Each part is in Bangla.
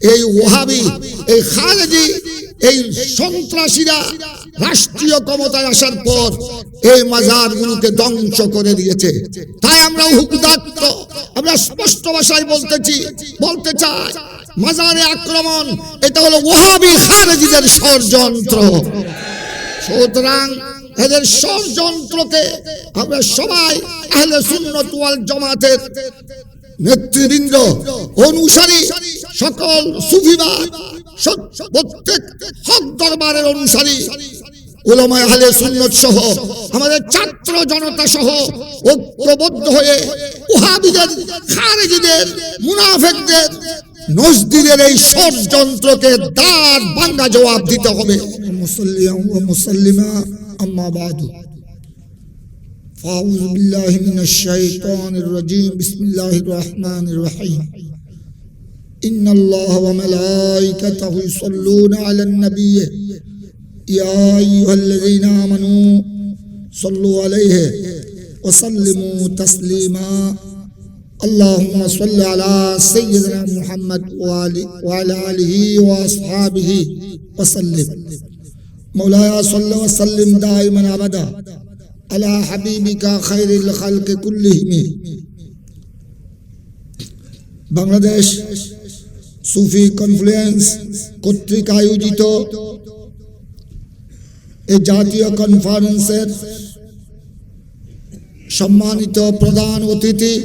এই ওহাবি, এই খালেজি এই সন্ত্রাসীরা রাষ্ট্রীয় ক্ষমতায় আসার পর এই মাজারগুলোকে ধ্বংস করে দিয়েছে। তাই আমরা হুকুদাত্ত আমরা স্পষ্ট ভাষায় বলতেছি, বলতে চাই, মাজারে আক্রমণ, এটা হলো ওহাবি খারেজিদের ষড়যন্ত্র। সুতরাং এদের ষড়যন্ত্রকে আমরা সবাই আহলে সুন্নত ওয়াল জামাতের নেতৃবৃন্দ, অনুসারী, সকল সুফিবাদ প্রত্যেক হক দরবারের অনুসারী ওলামায় সুন্নত সহ আমাদের ছাত্র জনতা সহ ঐক্যবদ্ধ হয়ে ওহাবিদের, খারেজিদের, মুনাফেকদের নজদিদের এই ষড়যন্ত্রকে দাঁড় ভাঙ্গা জবাব দিতে হবে। মুসল্লিমা, আম্মা বাদু। فأعوذ بالله من الشيطان الرجيم. بسم الله الرحمن الرحيم. إن الله وملائكته يصلون على النبي. يا أيها الذين آمنوا صلوا عليه وسلموا تسليما. اللهم صل على سيدنا محمد وعلى آله وأصحابه وسلم. مولاي صل وسلم دائما أبدا. على حبيبك خير الخلق كلهم বাংলাদেশ সুফি কনফ্লুয়েন্স কর্তৃক আয়োজিত এই জাতীয় কনফারেন্সের সম্মানিত প্রধান অতিথি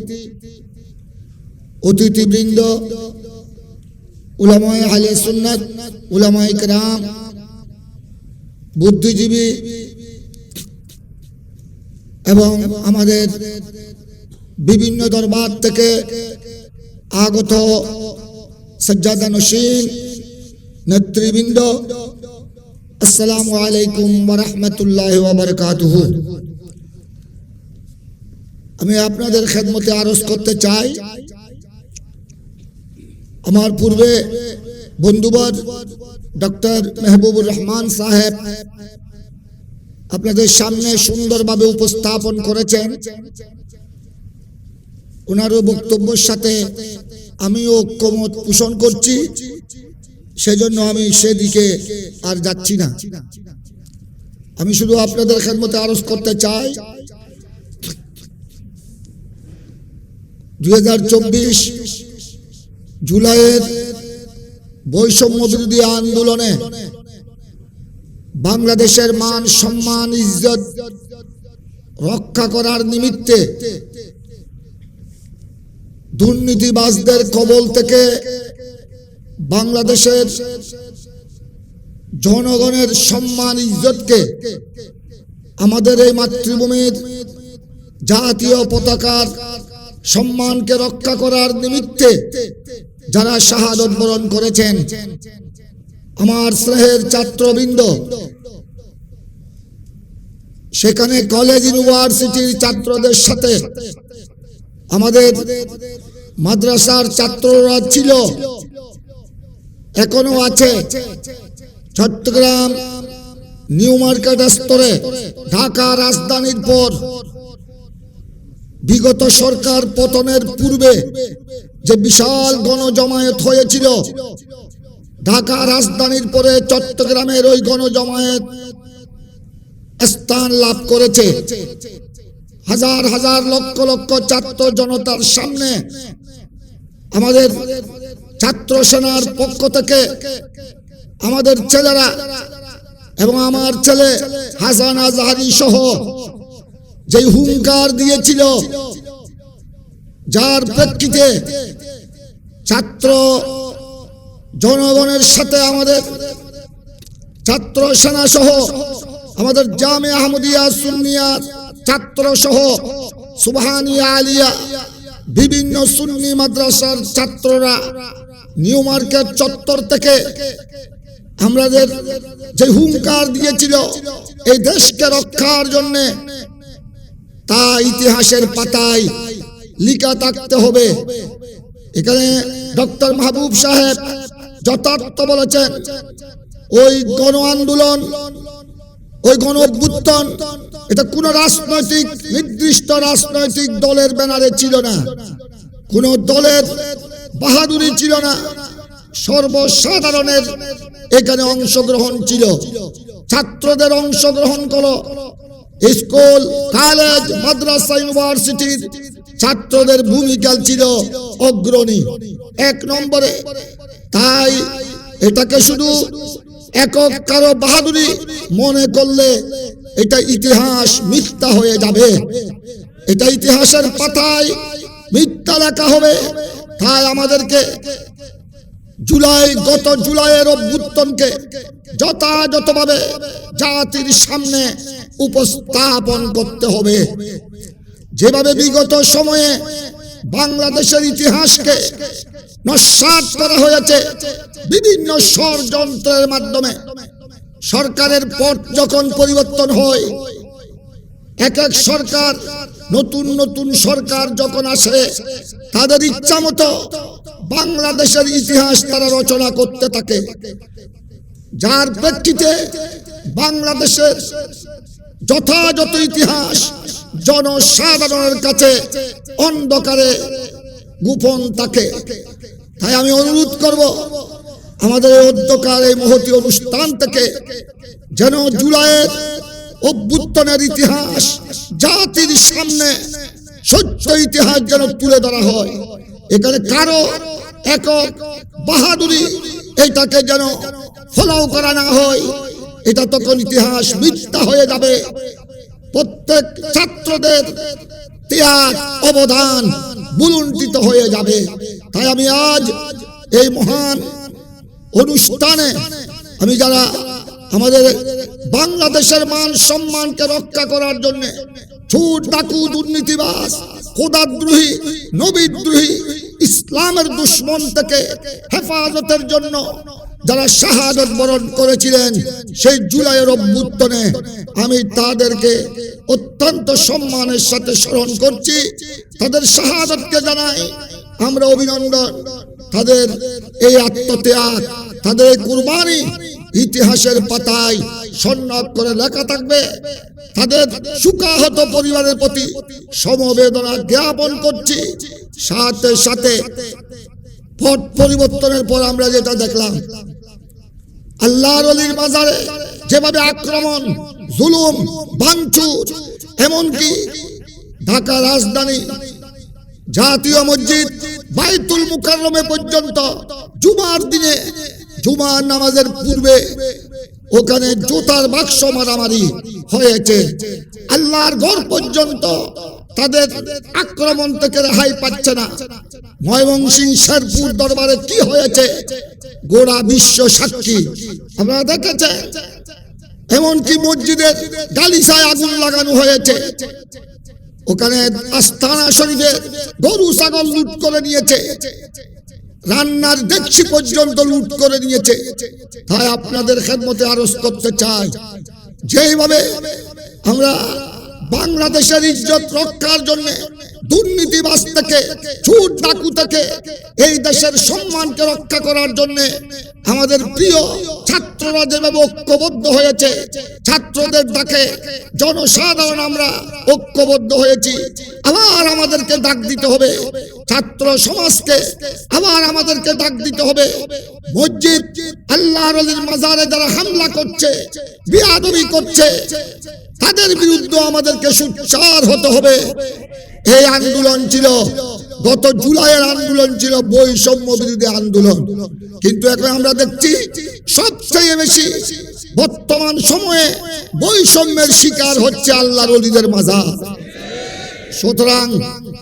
অতিথিবৃন্দ উলামায় আলে সুন্নত উলামায় کرام বুদ্ধিজীবী এবং আমাদের বিভিন্ন দরবার থেকে আগত সজ্জাদা নসীন নেতৃবৃন্দ, আসসালামু আলাইকুম ওরহমতুল্লাহ ওবরকাতুহ আমি আপনাদের খেদমতে আরজ করতে চাই, আমার পূর্বে বন্ধুবর ডক্টর মেহবুবুর রহমান সাহেব আপনাদের সামনে সুন্দরভাবে উপস্থাপন করেছেন। ওনারও বক্তব্যের সাথে আমিও ঐক্যমত পোষণ করছি। সেজন্য আমি সেদিকে আর যাচ্ছি না। আমি শুধু আপনাদের খেদমতে আরজ করতে চাই। দুই হাজার চব্বিশ জুলাইয়ের বৈষম্য বিরোধী আন্দোলনে বাংলাদেশের মান, সম্মান, ইজ্জত রক্ষা করার নিমিত্তে দুর্নীতিবাজদের কবল থেকে বাংলাদেশের জনগণের সম্মান, ইজ্জতকে আমাদের এই মাতৃভূমির জাতীয় পতাকার সম্মানকে রক্ষা করার নিমিত্তে যারা শাহাদত বরণ করেছেন আমার স্নেহের ছাত্রবৃন্দ, সেখানে কলেজ ইউনিভার্সিটির ছাত্রদের সাথে আমাদের মাদ্রাসার ছাত্ররা ছিল, এখনও আছে। চট্টগ্রাম, নিউ মার্কেট স্তরে, ঢাকা, রাজধানীর পর বিগত সরকার পতনের পূর্বে যে বিশাল গণজমায়েত হয়েছিল ঢাকা রাজধানীর পরে চট্টগ্রামের ওই গণজমায়েত স্থান লাভ করেছে। হাজার হাজার লক্ষ লক্ষ ছাত্র জনতার সামনে আমাদের ছাত্র সেনার পক্ষ থেকে আমাদের ছেলেরা এবং আমার ছেলে হাসান আজহারি সহ যে হুঙ্কার দিয়েছিল, যার প্রেক্ষিতে ছাত্র জনগণের সাথে আমাদের ছাত্র সেনা সহ আমাদের জামে আহমদিয়া, সুন্নিয়া ছাত্র সহ, সুবহানিয়া আলিয়া, বিভিন্ন সুন্নি মাদ্রাসার ছাত্ররা নিউ মার্কেট চত্বর থেকে আমাদের যে হুঙ্কার দিয়েছিল এই দেশকে রক্ষার জন্যে, তা ইতিহাসের পাতায় লিখা থাকতে হবে। এখানে ডক্টর মাহবুব সাহেব যথার্থ বলেছেন ওই গণ আন্দোলন, ওই গণ অভ্যুত্থান, এটা কোন রাজনৈতিক, নির্দিষ্ট রাজনৈতিক দলের ব্যানারে ছিল না। কোন দলের বাহাদুরি ছিল না। সর্বসাধারণের এখানে অংশগ্রহণ ছিল। ছাত্রদের অংশগ্রহণ করো স্কুল, কলেজ, মাদ্রাসা ইউনিভার্সিটির ছাত্রদের ভূমিকা ছিল অগ্রণী। এক নম্বরে তাই এটাকে শুধু একক কারও বাহাদুরি মনে করলে এটা ইতিহাস মিথ্যা হয়ে যাবে। এটা ইতিহাসের পাতায় মিথ্যা লেখা হবে। তাই আমাদেরকে জুলাই, গত জুলাইয়ের অভ্যুত্থানকে যথাযথভাবে জাতির সামনে উপস্থাপন করতে হবে। যেভাবে বিগত সময়ে বাংলাদেশের ইতিহাসকে নস্বাত করা হয়েছে বিভিন্ন ষড়যন্ত্রের মাধ্যমে। সরকারের পথ যখন পরিবর্তন হয়, এক এক সরকার, নতুন নতুন সরকার যখন আসে, তাদের ইচ্ছা মতো বাংলাদেশের ইতিহাস তারা রচনা করতে থাকে। যার প্রেক্ষিতে বাংলাদেশের যথাযথ ইতিহাস জনসাধারণের কাছে অন্ধকারে গোপন থাকে। তাই আমি অনুরোধ করব, আমাদের অধ্যকার এই মহতি অনুষ্ঠান থেকে যেন জুলাইয়ের অভ্যুত্থানের ইতিহাস জাতির সামনে, সত্য ইতিহাস যেন তুলে ধরা হয়। এখানে কারও একক বাহাদুরি এটাকে যেন ফলাও করা না হয়। এটা তখন ইতিহাস মিথ্যা হয়ে যাবে। প্রত্যেক ছাত্রদের ত্যাগ, অবদান বুলুণ্ঠিত হয়ে যাবে। তাই আমি আজ এই মহান অনুষ্ঠানে আমি যারা আমাদের বাংলাদেশের মান সম্মানকে রক্ষা করার জন্য ছুট ডাকু দুর্নীতিবাস খোদাদ্রোহী, নবীদ্রোহী, ইসলামের দুশ্মন থেকে হেফাজতের জন্য যারা শাহাদত বরণ করেছিলেন, সেই জুলাইয়ের অভ্যুত্থানে আমি তাদেরকে অত্যন্ত সম্মানের সাথে স্মরণ করছি। তাদের শাহাদতকে জানাই আমরা অভিনন্দন। তাদের এই আত্মত্যাগ, তাদের এই কুরবানি ইতিহাসের পাতায় সন্ন্যাদ করে লেখা থাকবে। তাদের সুখাহত পরিবারের প্রতি সমবেদনা জ্ঞাপন করছি। সাথে সাথে পট পরিবর্তনের পর আমরা যেটা দেখলাম আল্লাহর অলির মাজারে যেভাবে আক্রমণ, জুলুম বাঞ্চুর এমনকি ঢাকা রাজধানী, জাতীয় মসজিদ বাইতুল মুকাররমে পর্যন্ত জুমার দিনে, জুমার নামাজের পূর্বে ওখানে জুতার বাক্স মারামারি হয়েছে। আল্লাহর ঘর পর্যন্ত তাদের আক্রমণ থেকে রেহাই পাচ্ছে না। ময়মনসিং শেরপুর দরবারে কি হয়েছে? গোড়া বিশ্ব সাক্ষী। আপনারা দেখেছেন? এমনকি মসজিদের গালিসায় আগুন লাগানো হয়েছে। ওখানে আস্তানা শরীফে গরু, ছাগল লুট করে নিয়েছে। রান্নার দেখছি পর্যন্ত লুট করে নিয়েছে। তাই আপনাদের খেদমতে আরজ করতে চাই। যেইভাবে আমরা বাংলাদেশের ইজ্জত রক্ষার জন্য দুর্নীতিবাস থেকে ছুট ডাকু থেকে এই দেশের সম্মানকে রক্ষা করার জন্য আমাদের প্রিয় ছাত্ররা যেভাবে ঐক্যবদ্ধ হয়েছে, ছাত্রদের ডাকে জনসাধারণ আমরা ঐক্যবদ্ধ হয়েছি। আবার আমাদেরকে ডাক দিতে হবে। ছাত্র সমাজকে আবার আমাদেরকে ডাক দিতে হবে। মসজিদ আল্লাহর আলীর মাজারে যারা হামলা করছে, বিয়াদবি করছে, তাদের বিরুদ্ধে আমাদেরকে সুচার হতে হবে। এই আন্দোলন ছিল, গত জুলাইয়ের আন্দোলন ছিল, বৈষম্য বিরোধী আন্দোলন। কিন্তু এখন আমরা দেখছি, সবচেয়ে বেশি বর্তমান সময়ে বৈষম্যের শিকার হচ্ছে আল্লাহর অলিদের মাজার। সুতরাং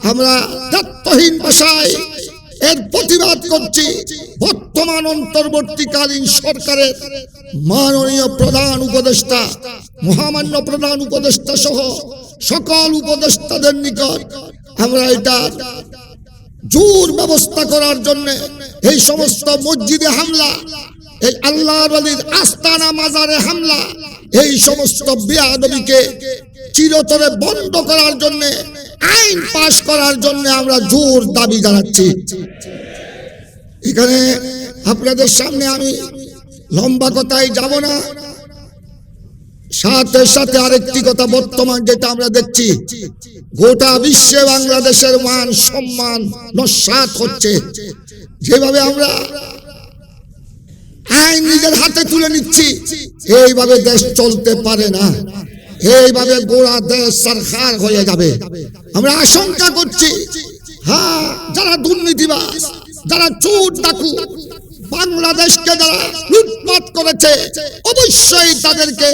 আমরা তত্ত্বহীন ভাষায় এর প্রতিবাদ করছি বর্তমান অন্তর্বর্তীকালীন সরকারের মাননীয় প্রধান উপদেষ্টা, মহামান্য প্রধান উপদেষ্টা সহ সকল উপদেষ্টাদের নিকট আমরা এটা জোর ব্যবস্থা করার জন্য এই সমস্ত মসজিদে হামলা, এই আল্লাহর আলীর আস্তানা মাজারে হামলা, এই সমস্ত বেয়াদবিকে চিরতরে বন্ধ করার জন্য, আইন পাশ করার জন্য আমরা জোর দাবি জানাচ্ছি। এখানে আপনাদের সামনে আমি লম্বা কথায় যাব না। সাথে সাথে আরেকটি কথা বর্তমান যেটা আমরা দেখছি, গোটা বিশ্বে বাংলাদেশের মান সম্মান নস্বাত হচ্ছে। যেভাবে আমরা আইন নিজের হাতে তুলে নিচ্ছি, এইভাবে দেশ চলতে পারে না। এইভাবে গোড়া দেশ সরকার হয়ে যাবে। আমরা আশঙ্কা করছি হ্যাঁ যারা দুর্নীতিবাজ, যারা চোর ডাকু, বাংলাদেশকে যারা লুটপাট করেছে, অবশ্যই তাদেরকে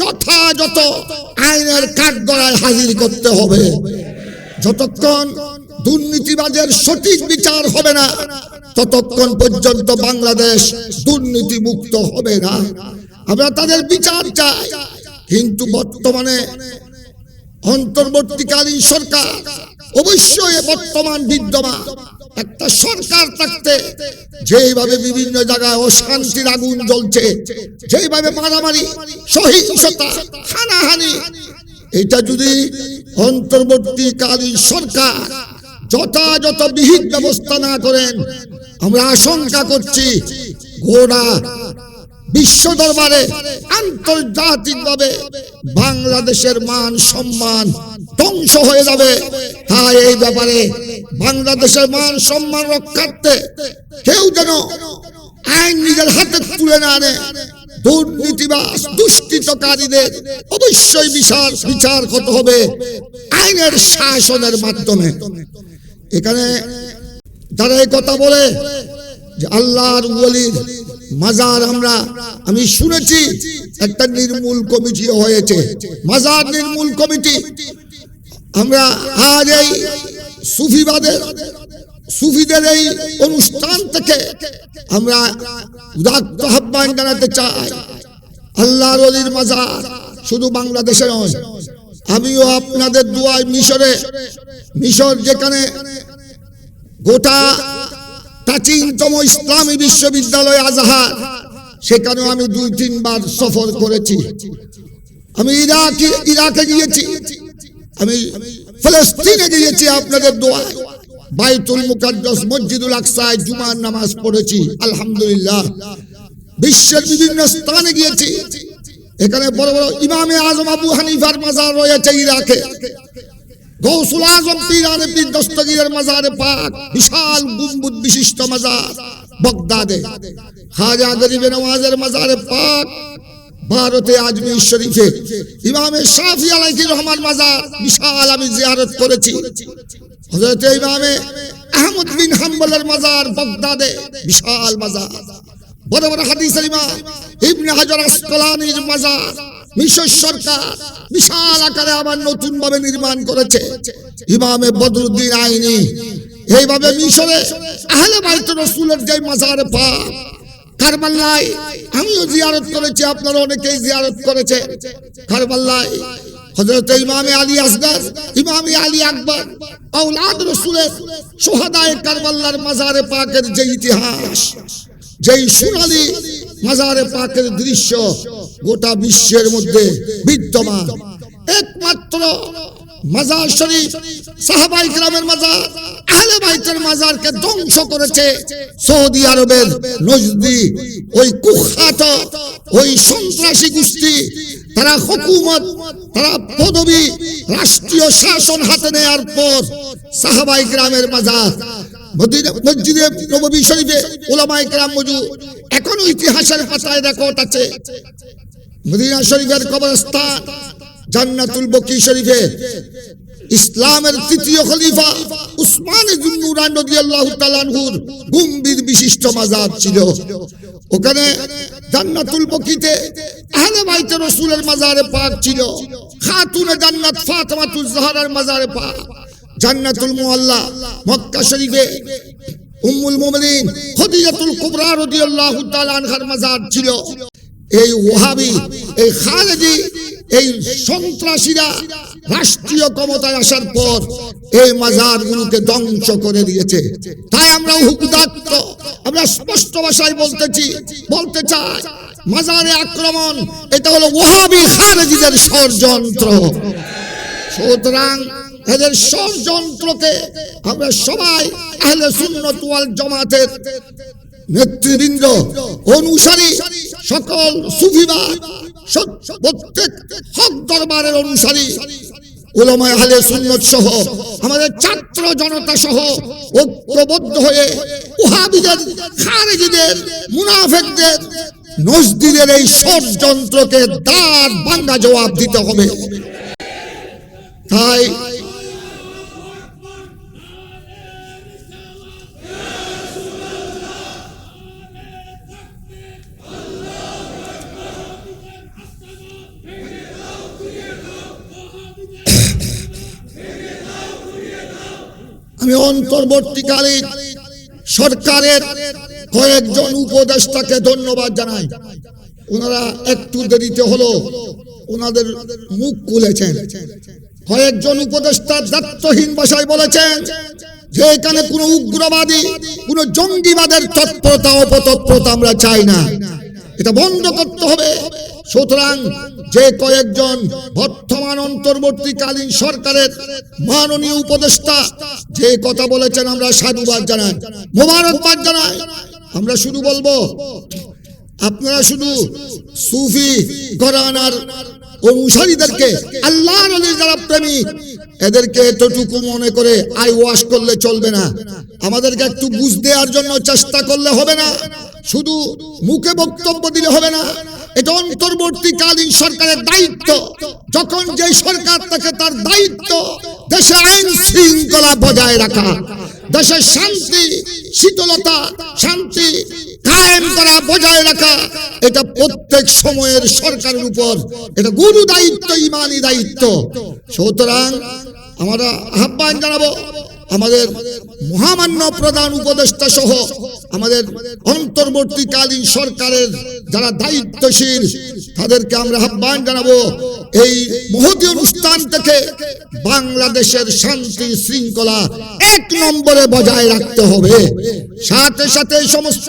যথাযথ আইনের কাঠগড়ায় হাজির করতে হবে। যতক্ষণ দুর্নীতিবাজের সঠিক বিচার হবে না, ততক্ষণ পর্যন্ত বাংলাদেশ দুর্নীতি মুক্ত হবে না। আমরা তাদের বিচার চাই। কিন্তু বর্তমানে অন্তর্বর্তীকালীন সরকার অবশ্যই বর্তমান বিদ্যমান। একটা সরকার থাকতে যেভাবে বিভিন্ন জায়গায় অশান্তির আগুন জ্বলছে যেভাবে মারামারি, সহিংসতা, হানাহানি, এটা যদি অন্তর্বর্তীকালীন সরকার যথাযথ বিহিত ব্যবস্থা না করেন, আমরা আশঙ্কা করছি গোড়া বিশ্ব দরবারে আন্তর্জাতিকভাবে বাংলাদেশের মান, সম্মান ধ্বংস হয়ে যাবে। তাই এই ব্যাপারে বাংলাদেশের মান, সম্মান রক্ষার্থে কেউ যেন আইন নিজের হাতে তুলে না আনে। দুর্নীতিবাস দুষ্কৃতকারীদের অবশ্যই বিচার বিচার করতে হবে আইনের শাসনের মাধ্যমে। এখানে যারা এই কথা বলে যে আল্লাহর ওলির মাজার আমরা, আমি শুনেছি একটা নির্মূল কমিটি হয়েছে। মাজার নির্মূল কমিটি। আমরা আজ এই সুফিবাদের, সুফিদের এই অনুষ্ঠান থেকে আমরা উদাত্ত আহ্বান জানাতে চাই। আল্লাহর অলির মাজার শুধু বাংলাদেশে নয়, আমিও আপনাদের দুয়ায় মিশরে, মিশর যেখানে গোটা প্রাচীনতম ইসলামী বিশ্ববিদ্যালয় আজহার। সেখানেও আমি দুই, তিনবার সফর করেছি। আমি ইরাকে ইরাকে গিয়েছি। আমি ফলস্তিনে গিয়েছি আপনাদের দোয়ায়। বাইতুল মুকাদ্দাস, মসজিদুল আকসায় জুমার নামাজ পড়েছি, আলহামদুলিল্লাহ। বিশ্বের বিভিন্ন স্থানে গিয়েছি। এখানে বড় বড় ইমামে আজম আবু হানিফার মাজার রয়েছে ইরাকে। গৌসুল আজম পীরানে পীর দস্তগীরের মাজারে পাক, বিশাল গুম্বুদ বিশিষ্ট মাজার, বগদাদে। খাজা গরিবে নওয়াজের মাজারে পাক, ভারতে আজমির শরীফে। ইমামে শাফি আলাইহি রহমান মাজার বিশাল আমি জিয়ারত করেছি। হযরত ইমামে আহমদ বিন হাম্বলের মাজার বগদাদে, বিশাল মাজার। বড় বড় হাদিসের ইমাম ইবনে হাজার আসকালানির মাজার মিশর সরকার বিশাল আকারে আবার নতুন ভাবে নির্মাণ করেছে। ইমামে বদরুদ্দিন আইনি। এইভাবে মিশরে আহলে বাইত রসুলের যে মাজারে পাক কারবাল্লায় আমিও জিয়ারত করেছি, আপনারা অনেকেই জিয়ারত করেছে। কারবাল্লায় হযরত ইমামে আলী আসগর, ইমামে আলী আকবর, আওলাদ রসুলের সোহাদায়ে কারবাল্লার মাজারে পাকের যে ইতিহাস, যেই সোনালী মাজারে পাকের দৃশ্য গোটা বিশ্বের মধ্যে বিদ্যমান। একমাত্র মাজার শরীফ, সাহাবাই গ্রামের মাজার, আহলে বাইতের মাজারকে ধ্বংস করেছে সৌদি আরবের নজদি, ওই কুখ্যাত, ওই সন্ত্রাসী গোষ্ঠী। তারা হুকুমত, তারা পদবি রাষ্ট্রীয় শাসন হাতে নেয়ার পর সাহাবাই গ্রামের মাজার মসজিদে নববী শরীফে ওলামাই কেরাম মজু এখনও ইতিহাসের পাতায় রেকর্ড আছে মদিনা শরীফের কবরস্থান জান্নাতুল বকি শরীফে। ইসলামের তৃতীয় খলিফা উসমান জুন্নুরান রাদিয়াল্লাহু তাআলা আনহুর গম্ভীর বিশিষ্ট মাজার ছিল। ওখানে জান্নাতুল বকিতে আহলে বাইতে রাসূলের মাজারে পাক ছিল। খাতুনে জান্নাত ফাতেমাতুজ জাহরার মাজারে পাক। জান্নাতুল মুআল্লা মক্কা শরীফে উম্মুল মুমিনিন খদিজাতুল কুবরা রাদিয়াল্লাহু তাআলা আনহার মাজার ছিল। এই ওহাবি, এই খালেজি এই সন্ত্রাসীরা রাষ্ট্রীয় ক্ষমতায় আসার পর এই মাজারগুলোকে ধ্বংস করে দিয়েছে। তাই আমরা হুকুদাত্ত আমরা স্পষ্ট ভাষায় বলতেছি, বলতে চাই, মাজারে আক্রমণ, এটা হলো ওহাবি খারেজিদের ষড়যন্ত্র। সুতরাং এদের ষড়যন্ত্রকে আমরা সবাই আহলে সুন্নত ওয়াল জামাতের নেতৃবৃন্দ, অনুসারী সকল সুফিবাদ সত- প্রত্যেক হক দরবারের অনুসারী ওলামায় আহলে সুন্নত সহ, আমাদের ছাত্র জনতা সহ ঐক্যবদ্ধ হয়ে ওহাবিদের, খারেজিদের, মুনাফেকদের, নজদিদের এই ষড়যন্ত্রকে দাঁত ভাঙ্গা জবাব দিতে হবে। তাই আমি অন্তর্বর্তীকালীন সরকারের কয়েকজন উপদেষ্টাকে ধন্যবাদ জানাই। ওনারা একটু দেরিতে হলো, ওনাদের মুখ খুলেছেন। কয়েকজন উপদেষ্টা দায়িত্বহীন ভাষায় বলেছেন যে এখানে কোনো উগ্রবাদী, কোনো জঙ্গিবাদের তৎপরতা, অপতৎপরতা আমরা চাই না। এটা বন্ধ করতে হবে। সুতরাং যে কয়েকজন বর্তমান অন্তর্বর্তীকালীন সরকারের মাননীয় উপদেষ্টা, যে কথা বলেছেন আমরা সাধুবাদ জানাই, মোবারকবাদ জানাই। আমরা শুধু বলব, আপনারা শুধু সুফি ঘরানার অনুসারীদেরকে, আল্লাহর যারা প্রেমিক এদেরকে এতটুকু মনে করে আই ওয়াশ করলে চলবে না। আমাদেরকে একটু বুঝ দেওয়ার জন্য চেষ্টা করলে হবে না। শুধু মুখে বক্তব্য দিলে হবে না, এটা অন্তর্বর্তীকালীন সরকারের দায়িত্ব। যখন যে সরকার থাকে তার দায়িত্ব দেশে আইন শৃঙ্খলা বজায় রাখা দেশের শান্তি, শীতলতা, শান্তি কায়েম করা বজায় রাখা, এটা প্রত্যেক সময়ের সরকারের উপর, এটা গুরু দায়িত্ব, ইমানি দায়িত্ব। সুতরাং আমরা আহ্বান জানাব আমাদের মহামান্য প্রধান উপদেষ্টা সহ আমাদের অন্তর্বর্তীকালীন সরকারের যারা দায়িত্বশীল, তাদেরকে আমরা আহ্বান জানাব এই মহতি অনুষ্ঠান থেকে বাংলাদেশের শান্তি শৃঙ্খলা এক নম্বরে বজায় রাখতে হবে। সাথে সাথে সমস্ত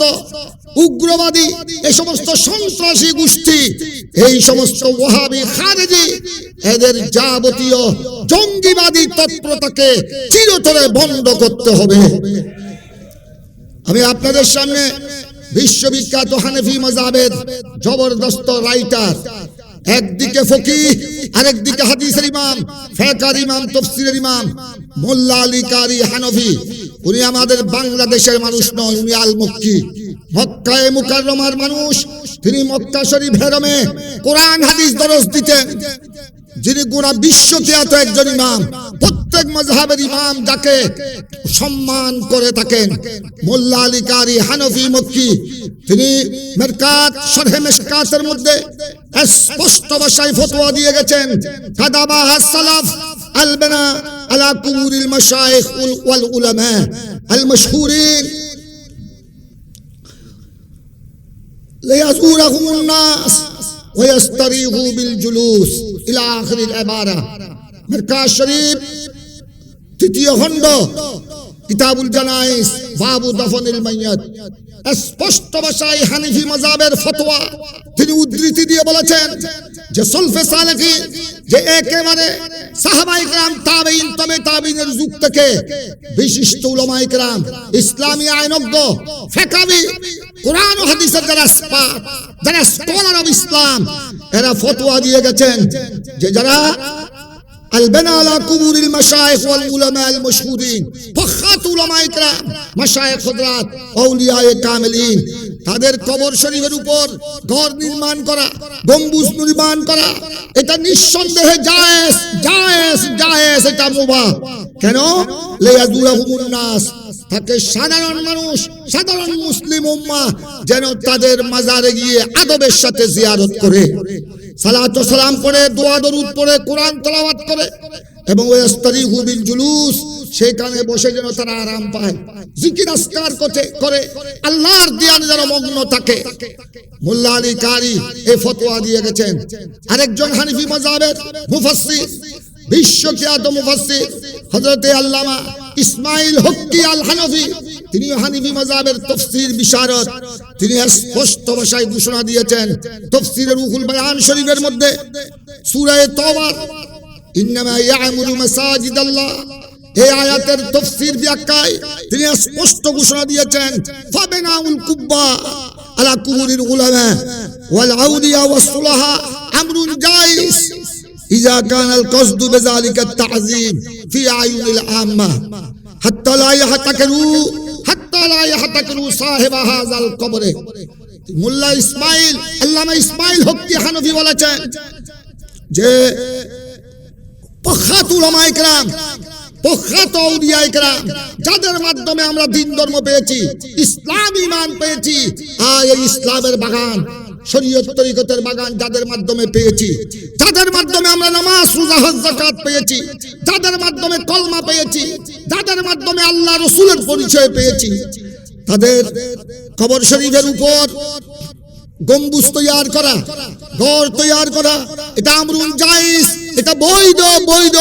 উগ্রবাদী, এই সমস্ত সন্ত্রাসী গোষ্ঠী, এই সমস্ত ওহাবি খারেজি, এদের যাবতীয় জঙ্গিবাদী তৎপরতাকে চিরতরে বন্ধ করতে হবে। আমি আপনাদের সামনে বিশ্ববিখ্যাত হানেফি মজাবের জবরদস্ত রাইটার, একদিকে ফকি আরেকদিকে হাদিসের ইমাম, ফেকার ইমাম তফসিরের ইমাম, মোল্লা আলী কারি হানফি। উনি আমাদের বাংলাদেশের মানুষ নয়, উনি আল মক্কি মক্কায় মুকাররমার মানুষ, তিনি মক্কা শরীফ হেরমে কোরআন, হাদিস দরস দিতেন। যিনি গোটা বিশ্বকে এত একজন ইমাম, প্রত্যেক মজহাবের ইমাম যাকে সম্মান করে থাকেন। মোল্লা হানফি, মক্কি, তিনি মেরকাত মেশকাতের মধ্যে স্পষ্ট ভাষায় ফতোয়া দিয়ে গেছেন। কাদাবা সালাফ আলবানা আলা ওয়াল উলামা আল মাশহুরিন ليزورهم الناس ويستريحوا بالجلوس إلى آخر العبارة مركز شريف তৃতীয় খণ্ড কিতাবুল জানাইস বাবু দফনিল মাইয়াত স্পষ্ট ভাষায় হানিফি মাজাবের ফতোয়া তিনি উদ্ধৃতি দিয়ে বলেছেন যে সলফে সালেফিন যে একেবারে সাহাবাই کرام তাবেইন তবে তাবেইনের যুগ থেকে বিশিষ্ট উলামায়ে کرام ইসলামী আইনজ্ঞ ফিকাহি কোরআন ও হাদিসের যারা এক্সপার্ট যারা স্কলার অফ ইসলাম এরা ফতোয়া দিয়ে গেছেন যে যারা البناء على قبور المشايخ والعلماء المشهورين فخات علماء کرام مشايخ حضرات اولیاء কামিলিন তাদের কবর শরীফের উপর ঘর নির্মাণ করা গম্বুজ নির্মাণ করা এটা নিঃসন্দেহে জায়েজ জায়েজ জায়েজ এটা মুবাহ কেন লিয়াজুরাহুমুন নাস তাকে সাধারণ মানুষ সাধারণ মুসলিম উম্মা যেন তাদের মাজারে গিয়ে আদবের সাথে জিয়ারত করে সালাত সালাম পড়ে, দোয়া দরুদ পড়ে, কোরআন তেলাওয়াত করে। এবং ওই স্তরি বিল জুলুস সেখানে বসে যেন তারা আরাম পায়। জিকির আসকার করে। আল্লাহর দিয়ানে যেন মগ্ন থাকে। মোল্লা আলী কারি এই ফতোয়া দিয়ে গেছেন। আরেকজন হানিফি মাযহাবের মুফাসসির। বিশ্বখ্যাত মুফাসসির হযরতে আল্লামা ইসমাইল হক্কি আল হানফি তিনি হানিফি মাযহাবের তাফসীর বিশারদ। তিনি স্পষ্ট ভাষায় ঘোষণা দিয়েছেন, তাফসীরের উহুল বায়ান শরীফের মধ্যে সূরা তওবা, ইন্নামা ইয়ামুরু মাসাজিদ আল্লাহ এই আয়াতের তাফসীর ব্যাখ্যায় তিনি স্পষ্ট ঘোষণা দিয়েছেন, ফাবেনাউল কুব্বা আলা কুবুরিল উলামা ওয়াল আউলিয়া ওয়াস সুলাহা আমরুন জায়েজ إذا كان القصد بذلك التعظيم في أعين العامة حتى لا يحتكروا حتى لا يحتكروا صاحب هذا القبر মোল্লা ইসমাইল আল্লামা ইসমাইল হকি হানফি বলেছেন যে প্রখ্যাত উলামা ইকরাম প্রখ্যাত আউলিয়া ইকরাম যাদের মাধ্যমে আমরা দিন ধর্ম পেয়েছি ইসলাম ইমান পেয়েছি আর এই ইসলামের বাগান শরীয়ত তরিকতের বাগান যাদের মাধ্যমে পেয়েছি, যাদের মাধ্যমে আমরা নামাজ, রোজা, হজ, যাকাত পেয়েছি, যাদের মাধ্যমে কলমা পেয়েছি, যাদের মাধ্যমে আল্লাহ রসুলের পরিচয় পেয়েছি, তাদের খবর শরীফের উপর গম্বুজ তৈয়ার করা, ঘর তৈয়ার করা, এটা আমরুল জাইজ এটা বৈধ বৈধ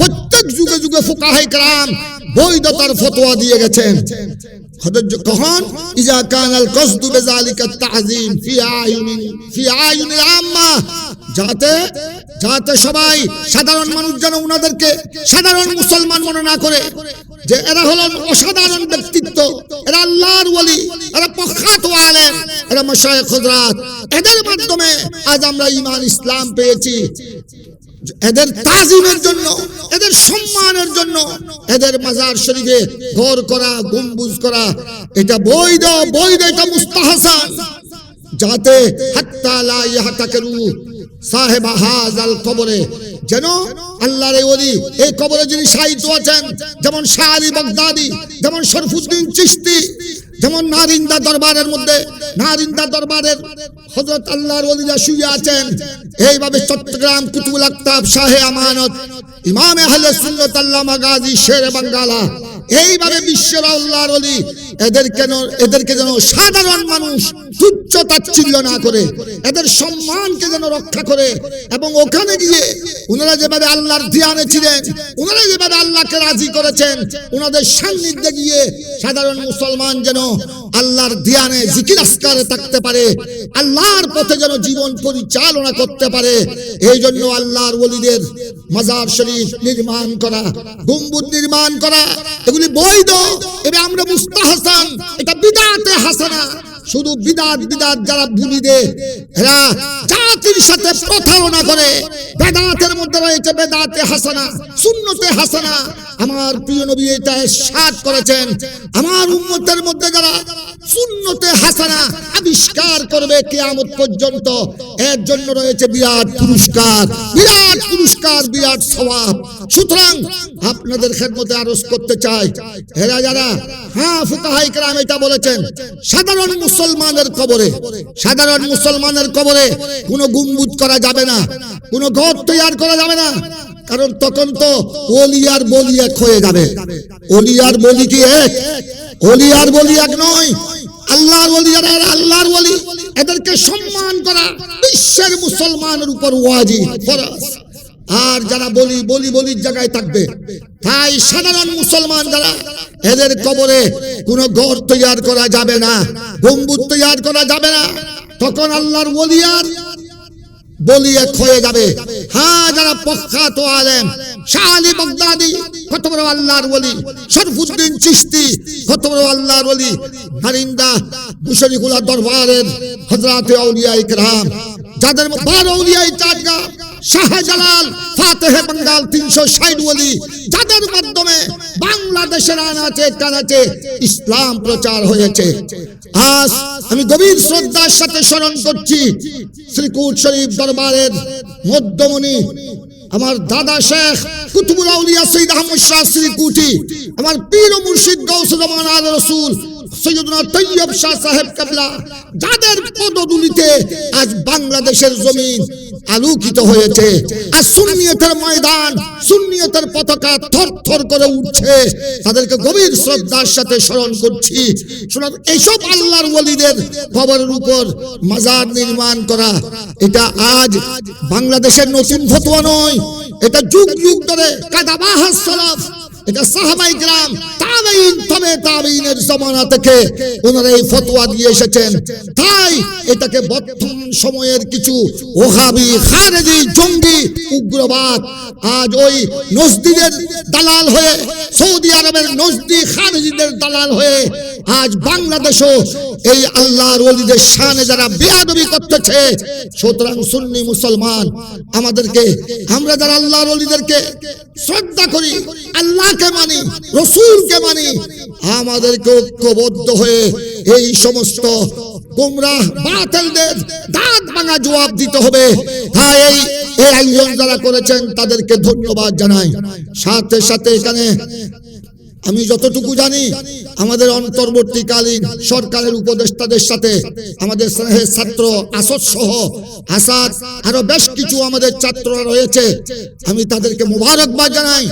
প্রত্যেক যুগে যুগে ফুকাহে কাম বৈধতার ফতোয়া দিয়ে গেছেন। কখন ইজা কানাল কসদু বিযালিকা তাযীম ফি আয়ুনিন ফি আয়ুনিল আম্মা। যাতে যাতে সবাই সাধারণ মানুষ যেন উনাদেরকে সাধারণ মুসলমান মনে না করে, যে এরা হলেন অসাধারণ ব্যক্তিত্ব, এরা আল্লাহর ওলি, এরা প্রখ্যাত আলেম এরা হযরত। এদের মাধ্যমে আজ আমরা ইমান ইসলাম পেয়েছি। এদের তাজিমের জন্য, এদের সম্মানের জন্য, এদের মাজার শরীফে ঘর করা, গম্বুজ করা, এটা বৈধ বৈধ, এটা মুস্তাহাসান। যাতে হাত্তা লা ইয়াহতাকিরু দরবারের শুয়ে আছেন, এইভাবে চট্টগ্রাম কুতুবুল আক্তাব শাহে আমানত, ইমাম আহলে সুন্নাত আল্লামা গাজী শের বাঙ্গালা এইভাবে বিশ্বের আল্লাহর ওলি এদের কেন এদেরকে যেন সাধারণ মানুষ তুচ্ছ তাচ্ছিল্য না করে, এদের সম্মানকে যেন রক্ষা করে এবং ওখানে গিয়ে ওনারা যেভাবে আল্লাহর ধ্যানে ছিলেন ওনারা যেভাবে আল্লাহকে রাজি করেছেন ওনাদের সান্নিধ্যে গিয়ে সাধারণ মুসলমান যেন আল্লাহর ধ্যানে জিকির আসকারে থাকতে পারে, আল্লাহর পথে যেন জীবন পরিচালনা করতে পারে এই জন্য আল্লাহর ওলিদের মাজার শরীফ নির্মাণ করা, গম্বুজ নির্মাণ করা এগুলি বৈধ। এবার আমরা মুস্তাহাসান, এটা বিদাতে হাসানা। শুধু বিদাত বিদাত যারা ভুলিদে এরা জাতির সাথে প্রতারণা করে। বেদাতের মধ্যে রয়েছে বেদাতে হাসানা শূন্যতে হাসানা। আমার প্রিয় নবী এটা সাত করেছেন। আমার উন্মতের মধ্যে যারা সুন্নতে হাসানা আবিষ্কার করবে কেয়ামত পর্যন্ত। এর জন্য রয়েছে বিরাট পুরস্কার বিরাট পুরস্কার, বিরাট স্বভাব সুতরাং আপনাদের খেদমতে আরও করতে চাই হেরা যারা হ্যাঁ ফুকাহাই কালাম এটা বলেছেন, সাধারণ মুসলমানের কবরে, সাধারণ মুসলমানের কবরে কোনো গুম্বুজ করা যাবে না, কোনো ঘর তৈরি করা যাবে না, কারণ তখন তো অলিয়ার বলি এক হয়ে যাবে। অলিয়ার বলি কি এক? অলিয়ার বলি এক নয়। আল্লাহর ওলি যারা আল্লাহর ওলি। এদেরকে সম্মান করা বিশ্বের মুসলমানের উপর ওয়াজিব, ফরজ। আর যারা বলি বলি, বলির জায়গায় থাকবে, তাই সাধারণ মুসলমান যারা, এদের কবরে কোনো ঘর তৈয়ার করা যাবে না, গম্বুজ তৈয়ার করা যাবে না। তখন আল্লাহর ওলিয়ার বলি এক হয়ে যাবে। হ্যাঁ যারা প্রখ্যাত আলেম শাহ আলী বাগদাদি, কত বড় আল্লাহর ওলি, শরফুদ্দিন চিশতি, কত বড় আল্লাহর ওলি নারিন্দা মুশরিকুল্লাহ দরবারের হযরতে আউলিয়া ইকরাম, যাদের বারো আউলিয়া চাটগা শাহজালাল, ফাতেহে বাঙ্গাল তিনশো ষাট যাদের মাধ্যমে বাংলাদেশের আনাচে কানাচে ইসলাম প্রচার হয়েছে। আজ আমি গভীর শ্রদ্ধার সাথে স্মরণ করছি শ্রীকুট শরীফ দরবারের মধ্যমণি, আমার দাদা শেখ কুতুবুল আউলিয়া সৈয়দ আহমদ শাহ শ্রীকুটি, আমার পীর মুর্শিদ গৌসুল আল রসুল সৈয়দনা তৈয়ব শাহ সাহেব কাবলা, যাদের পদদুলিতে আজ বাংলাদেশের জমিন আলোকিত হয়েছে। আর সুন্নিয়তের ময়দান, সুন্নিয়তের পতাকা থর থর করে উঠছে। তাদেরকে গভীর শ্রদ্ধার সাথে স্মরণ করছি। শোনা, এইসব আল্লাহর ওলিদের খবরের উপর মাজার নির্মাণ করা, এটা আজ বাংলাদেশের নতুন ফতোয়া নয়। এটা যুগ যুগ ধরে কাদাবাহাস এটা সাহাবাই গ্রাম তাবেইন তবে তাবেইনের জমানা থেকে ওনারা এই ফতোয়া দিয়ে এসেছেন। তাই এটাকে বর্তমান সময়ের কিছু ওহাবি, খারেজি, জঙ্গি, উগ্রবাদ আজ ওই নজদিদের দালাল হয়ে, সৌদি আরবের নজদি, খারেজিদের দালাল হয়ে আজ বাংলাদেশও এই আল্লাহর ওলিদের শানে যারা বেয়াদবি করতেছে, সুতরাং সুন্নি মুসলমান, আমাদেরকে, আমরা যারা আল্লাহর ওলিদেরকে শ্রদ্ধা করি আল্লাহকে মানি, রসুলকে মানি আমাদেরকে ঐক্যবদ্ধ হয়ে এই সমস্ত দাঁত ভাঙা জবাব দিতে হবে। তাই এই এই আয়োজন যারা করেছেন তাদেরকে ধন্যবাদ জানাই। সাথে সাথে এখানে আমি যতটুকু জানি, আমাদের অন্তর্বর্তীকালীন সরকারের উপদেষ্টাদের সাথে আমাদের ছাত্র আসদ সহ আসাদ, আরও বেশ কিছু আমাদের ছাত্ররা রয়েছে। আমি তাদেরকে মোবারকবাদ জানাই।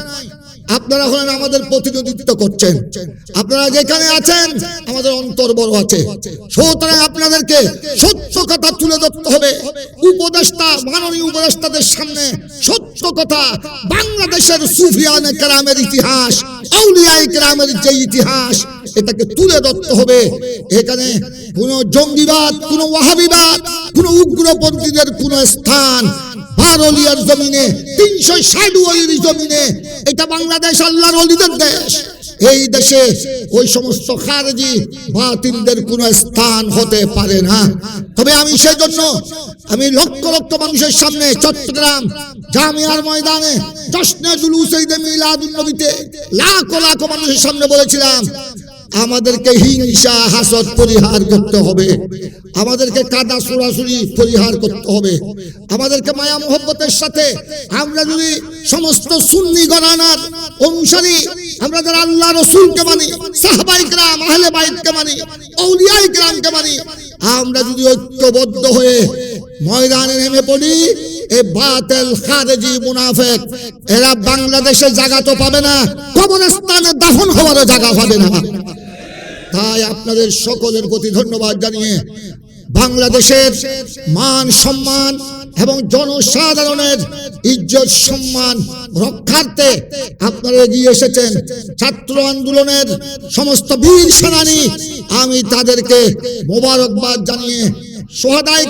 আপনারা হলেন আমাদের প্রতিনিধিত্ব করছেন। আপনারা যেখানে আছেন, আমাদের অন্তর বড় আছে। সুতরাং আপনাদেরকে সত্য কথা তুলে ধরতে হবে। উপদেষ্টা, মাননীয় উপদেষ্টাদের সামনে সত্য কথা, বাংলাদেশের সুফিয়ান কেরামের ইতিহাস আউলিয়াই কেরামের যে ইতিহাস এটাকে তুলে ধরতে হবে। এখানে কোনো জঙ্গিবাদ, কোনো ওয়াহাবিবাদ, কোনো উগ্রপন্থীদের কোনো স্থান বারলিয়ার জমিনে, তিনশো ষাট ওলির জমিনে। এটা বাংলাদেশ আল্লাহর অলিদের দেশ। এই দেশে ওই সমস্ত খারজি বাতিলদের কোনো স্থান হতে পারে না। তবে আমি সেজন্য আমি লক্ষ লক্ষ মানুষের সামনে চট্টগ্রাম জামিয়ার ময়দানে জশ্নে জুলুস ঈদে মিলাদুন নবীতে লাখো লাখো মানুষের সামনে বলেছিলাম আমাদেরকে হিংসা, হাসদ পরিহার করতে হবে। আমাদেরকে কাদা, সুরাসুরি পরিহার করতে হবে। আমাদেরকে মায়া, মোহব্বতের সাথে আমরা যদি সমস্ত সুন্নি গণানার অনুসারী, আমরা যারা আল্লাহ রসুলকে মানি, সাহবাই গ্রাম আহলে বাইতকে মানি ঔলিয়াই গ্রামকে মানি, আমরা যদি ঐক্যবদ্ধ হয়ে ময়দানে নেমে পড়ি এই বাতেল খারেজি মুনাফেক, এরা বাংলাদেশে জায়গা তো পাবে না, কবরস্থানে দাফন হওয়ারও জায়গা পাবে না। তাই আপনাদের সকলের প্রতি ধন্যবাদ জানিয়ে বাংলাদেশের মান সম্মান এবং জনসাধারণের ইজ্জত সম্মান রক্ষার্থে আপনারা এগিয়ে এসেছেন। ছাত্র আন্দোলনের সমস্ত বীর সেনানি, আমি তাদেরকে মোবারকবাদ জানিয়ে সোহাদাই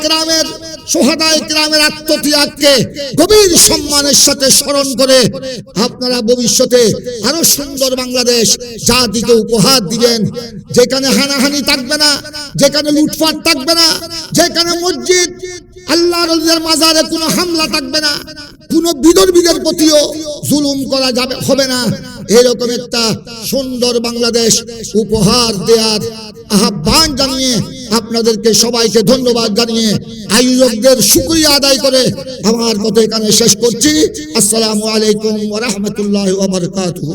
গ্রামের আত্মত্যাগকে গভীর সম্মানের সাথে স্মরণ করে আপনারা ভবিষ্যতে আরও সুন্দর বাংলাদেশ, জাতিকে উপহার দিবেন। যেখানে হানাহানি থাকবে না, যেখানে লুটপাট থাকবে না, যেখানে মসজিদ আল্লাহ রলিদের মাজারে কোনো হামলা থাকবে না, কোনো বিদর্মীদের প্রতিও জুলুম করা যাবে, হবে না। এরকম একটা সুন্দর বাংলাদেশ উপহার দেওয়ার আহ্বান জানিয়ে আপনাদেরকে সবাইকে ধন্যবাদ জানিয়ে আয়োজকদের শুক্রিয়া আদায় করে আমার কথা এখানে শেষ করছি। আসসালামু আলাইকুম ওয়া রাহমাতুল্লাহি ওয়া বারাকাতুহু।